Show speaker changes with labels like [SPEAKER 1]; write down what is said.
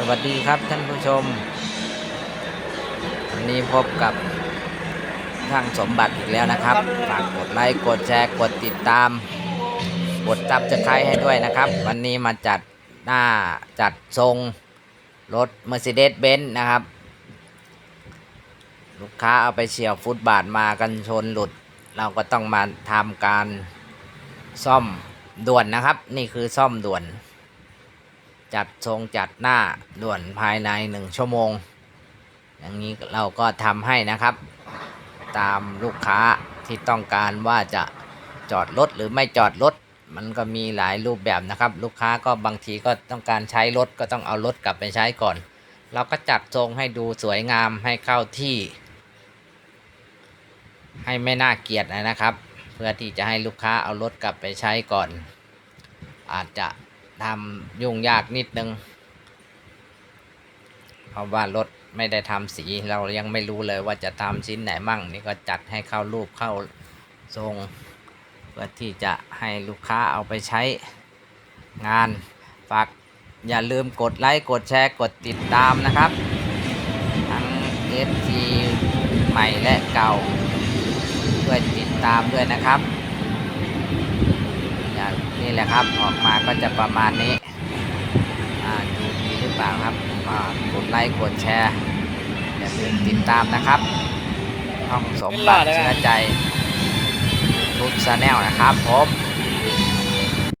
[SPEAKER 1] สวัสดีครับท่านผู้ชม วันนี้พบกับทางสมบัติอีกแล้วนะครับ ฝากกดไลค์กดแชร์กดติดตาม กดซับสไครให้ด้วยนะครับ วันนี้มาจัดหน้าจัดทรงรถ Mercedes-Benz นะครับ ลูกค้าเอาไปเฉียวฟุตบาทมากันชนหลุด เราก็ต้องมาทำการซ่อมด่วนนะครับ นี่คือซ่อมด่วน จัดทรงจัดหน้าด่วนภายในหนึ่งชั่วโมง อย่างนี้เราก็ทำให้นะครับ ตามลูกค้าที่ต้องการว่าจะจอดรถหรือไม่จอดรถมันก็มีหลายรูปแบบนะครับ ลูกค้าก็บางทีก็ต้องการใช้รถก็ต้องเอารถกลับไปใช้ก่อน เราก็จัดทรงให้ดูสวยงามให้เข้าที่ ให้ไม่น่าเกลียดนะครับ เพื่อที่จะให้ลูกค้าเอารถกลับไปใช้ก่อน อาจจะ ทำยุ่งยากนิดนึง เพราะว่ารถไม่ได้ทำสีเรายังไม่รู้เลยว่าจะทำชิ้นไหนมั่ง นี่ก็จัดให้เข้ารูปเข้าทรงเพื่อที่จะให้ลูกค้าเอาไปใช้งานฝากอย่าลืมกดไลค์กดแชร์กดติดตามนะครับ ทั้ง FT ใหม่และเก่าช่วยติดตามด้วยนะครับ นี่แหละครับ ออกมาก็จะประมาณนี้ดูดีหรือเปล่าครับกดไลค์กดแชร์อย่าลืมติดตามนะครับห้องสมบัติเชื้อใจทุกชาแนลนะครับผม